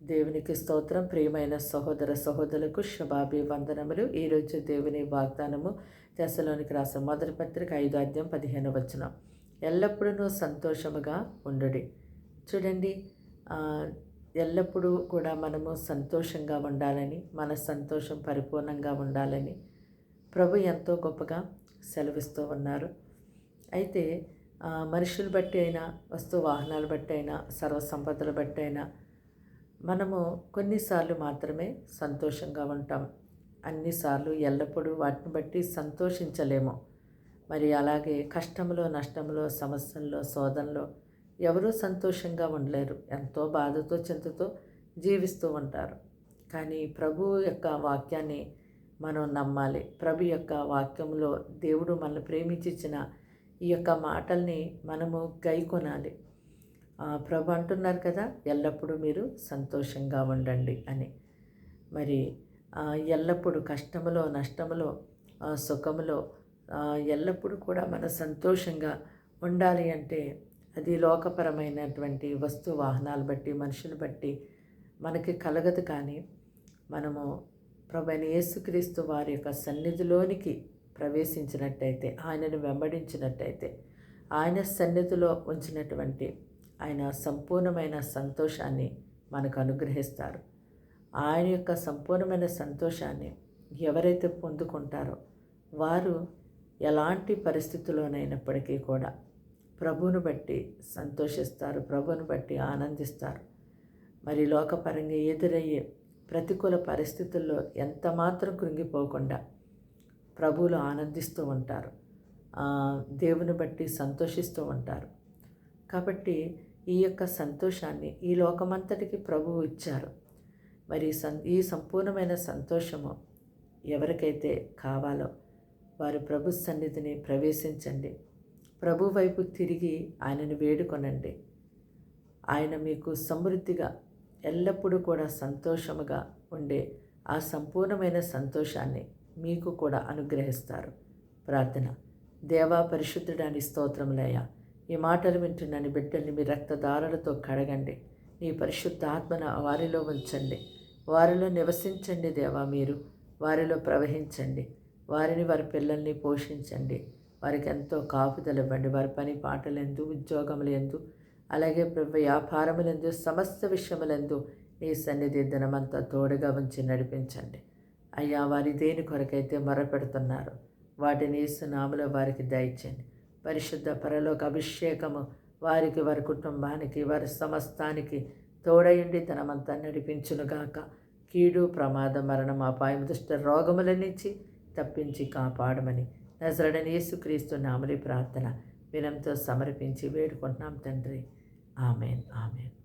దేవునికి స్తోత్రం. ప్రియమైన సహోదర సహోదరులకు శుభాభి వందనములు ఈరోజు దేవుని వాగ్దానము దశలోనికి రాసిన మొదటి పత్రిక ఐదు అధ్యాయం పదిహేను వచ్చిన ఎల్లప్పుడూ సంతోషముగా ఉండుడి. చూడండి ఎల్లప్పుడూ కూడా మనము సంతోషంగా ఉండాలని మన సంతోషం పరిపూర్ణంగా ఉండాలని ప్రభు ఎంతో గొప్పగా సెలవిస్తూ ఉన్నారు. అయితే మనుషులు బట్టి అయినా వస్తు వాహనాలు బట్టి అయినా సర్వసంపదలు బట్టి అయినా మనము కొన్నిసార్లు మాత్రమే సంతోషంగా ఉంటాం. అన్నిసార్లు ఎల్లప్పుడూ వాటిని బట్టి సంతోషించలేము. మరి అలాగే కష్టంలో నష్టంలో సమస్యల్లో శోధనలో ఎవరూ సంతోషంగా ఉండలేరు. ఎంతో బాధతో చింతతో జీవిస్తూ ఉంటారు. కానీ ప్రభు యొక్క వాక్యాన్ని మనం నమ్మాలి. ప్రభు యొక్క వాక్యంలో దేవుడు మనల్ని ప్రేమించిన ఈ యొక్క మాటల్ని మనము గైకొనాలి. ప్రభు అంటున్నారు కదా ఎల్లప్పుడూ మీరు సంతోషంగా ఉండండి అని. మరి ఎల్లప్పుడూ కష్టములో నష్టములో సుఖములో ఎల్లప్పుడూ కూడా మన సంతోషంగా ఉండాలి అంటే అది లోకపరమైనటువంటి వస్తు వాహనాలు బట్టి మనుషులు బట్టి మనకి కలగదు కానీ మనము ప్రభు యేసుక్రీస్తు వారి యొక్క సన్నిధిలోనికి ప్రవేశించినట్టయితే ఆయనను వెంబడించినట్టయితే ఆయన సన్నిధిలో ఉంచినటువంటి ఆయన సంపూర్ణమైన సంతోషాన్ని మనకు అనుగ్రహిస్తారు. ఆయన యొక్క సంపూర్ణమైన సంతోషాన్ని ఎవరైతే పొందుకుంటారో వారు ఎలాంటి పరిస్థితుల్లోనైనప్పటికీ కూడా ప్రభువును బట్టి సంతోషిస్తారు ప్రభువును బట్టి ఆనందిస్తారు. మరి లోకపరంగా ఎదురయ్యే ప్రతికూల పరిస్థితుల్లో ఎంత మాత్రం కృంగిపోకుండా ప్రభువులు ఆనందిస్తూ ఉంటారు. దేవుని బట్టి సంతోషిస్తూ ఉంటారు. కాబట్టి ఈ యొక్క సంతోషాన్ని ఈ లోకమంతటికి ప్రభువు ఇచ్చారు. మరి సం ఈ సంపూర్ణమైన సంతోషము ఎవరికైతే కావాలో వారు ప్రభు సన్నిధిని ప్రవేశించండి. ప్రభు వైపు తిరిగి ఆయనను వేడుకొనండి. ఆయన మీకు సమృద్ధిగా ఎల్లప్పుడూ కూడా సంతోషముగా ఉండే ఆ సంపూర్ణమైన సంతోషాన్ని మీకు కూడా అనుగ్రహిస్తారు. ప్రార్థన. దేవా పరిశుద్ధుడాని స్తోత్రములయ్యా. ఈ మాటలు వింటున్నాను బిడ్డల్ని మీ రక్తదారులతో కడగండి. నీ పరిశుద్ధ ఆత్మను వారిలో ఉంచండి. వారిలో నివసించండి దేవా మీరు. వారిలో ప్రవహించండి. వారిని వారి పిల్లల్ని పోషించండి. వారికి ఎంతో కాపుదలు ఇవ్వండి. వారి పని పాటలందు ఉద్యోగములందు అలాగే వ్యాపారములెందు వ్యాపారములందు సమస్త విషయములందు నీ సన్నిధి దినమంతా తోడుగా ఉంచి నడిపించండి. అయ్యా వారి దేని కొరకైతే మొరపెడుతున్నారు వాటిని యేసునామలో వారికి దయచండి పరిశుద్ధ పరలోక అభిషేకము వారికి వారి కుటుంబానికి వారి సమస్తానికి తోడయుండి ధనమంతా నడిపించునుగాక కీడు ప్రమాద మరణం అపాయం దుష్ట రోగముల నుంచి తప్పించి కాపాడమని నజరడని యేసుక్రీస్తు నామలి ప్రార్థన వినంతో సమర్పించి వేడుకుంటున్నాం తండ్రి. Amen amen.